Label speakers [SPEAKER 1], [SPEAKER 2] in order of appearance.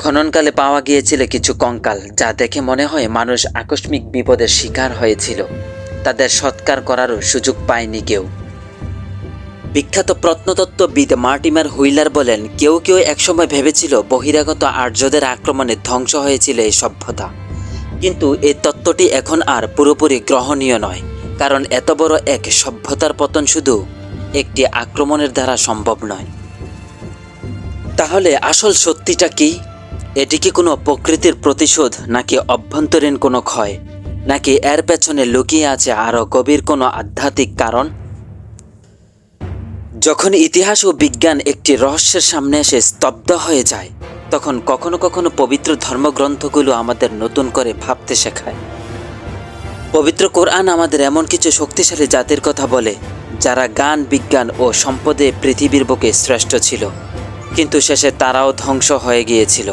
[SPEAKER 1] খননকালে পাওয়া গিয়েছিল কিছু কঙ্কাল, যা দেখে মনে হয় মানুষ আকস্মিক বিপদের শিকার হয়েছিল। তাদের সৎকার করারও সুযোগ পায়নি কেউ। বিখ্যাত প্রত্নতত্ত্ববিদ মার্টিমার হুইলার বলেন, কেউ কেউ একসময় ভেবেছিল বহিরাগত আর্যদের আক্রমণে ধ্বংস হয়েছিল এই সভ্যতা। কিন্তু এই তত্ত্বটি এখন আর পুরোপুরি গ্রহণীয় নয়, কারণ এত বড় এক সভ্যতার পতন শুধু একটি আক্রমণের দ্বারা সম্ভব নয়। তাহলে আসল সত্যিটা কি? এটি কি কোনো প্রকৃতির প্রতিশোধ, নাকি অভ্যন্তরীণ কোনো ক্ষয়, নাকি এর পেছনে লুকিয়ে আছে আরও গভীর কোনো আধ্যাত্মিক কারণ? যখন ইতিহাস ও বিজ্ঞান একটি রহস্যের সামনে এসে স্তব্ধ হয়ে যায়, তখন কখনো কখনো পবিত্র ধর্মগ্রন্থগুলো আমাদের নতুন করে ভাবতে শেখায়। পবিত্র কোরআন আমাদের এমন কিছু শক্তিশালী জাতির কথা বলে, যারা গান বিজ্ঞান ও সম্পদে পৃথিবীর বুকে শ্রেষ্ঠ ছিল, কিন্তু শেষে তারাও ধ্বংস হয়ে গিয়েছিল।